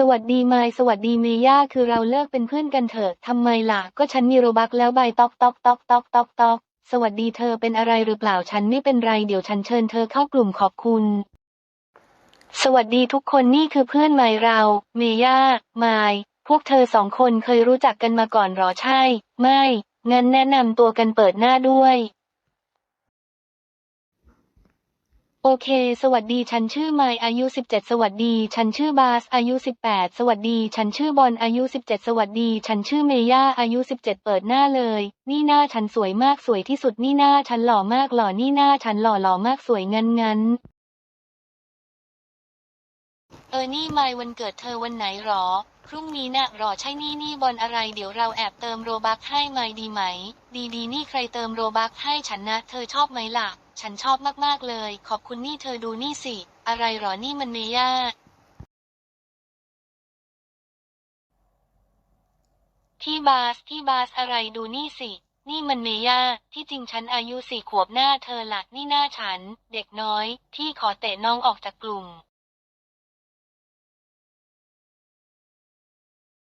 สวัสดีไมค์สวัสดีเมย่าคือเราเลิกเป็นเพื่อนกันเถอะทำไมล่ะ ก็ฉันมีโรบักแล้วใบตอกตอกตอกตอกตอกตอกสวัสดีเธอเป็นอะไรหรือเปล่าฉันไม่เป็นไรเดี๋ยวฉันเชิญเธอเข้ากลุ่มขอบคุณ สวัสดีทุกคนนี่คือเพื่อนไมค์เรา เมย่าไมค์พวกเธอสองคนเคยรู้จักกันมาก่อนหรอใช่ ไม่ งั้นแนะนำตัวกันเปิดหน้าด้วย โอเค สวัสดี ฉันชื่อไมอายุ 17 สวัสดี ฉันชื่อบาส อายุ 18 สวัสดี ฉันชื่อบอล อายุ 17 สวัสดี ฉันชื่อเมย่า อายุ 17 เปิดหน้าเลย นี่หน้าฉันสวยมาก สวยที่สุด นี่หน้าฉันหล่อมาก หล่อ นี่หน้าฉันหล่อ หล่อมาก สวยงั้นงั้น เออ นี่ไมวันเกิดเธอวันไหนหรอ พรุ่งนี้น่ะหรอ ใช่นี่นี่บอลอะไร เดี๋ยวเราแอบเติมโรบักให้ไมดีไหม ดีดีนี่ใครเติมโรบักให้ฉันนะ เธอชอบไหมล่ะ ฉันชอบมากๆเลย ขอบคุณนี่เธอดูนี่สิ อะไรหรอนี่มันเมย่าที่บาสที่บาสอะไรดูนี่สิ นี่มันเมย่าที่จริงฉันอายุสี่ขวบหน้าเธอละนี่หน้าฉัน เด็กน้อย ที่ขอเตะน้องออกจากกลุ่ม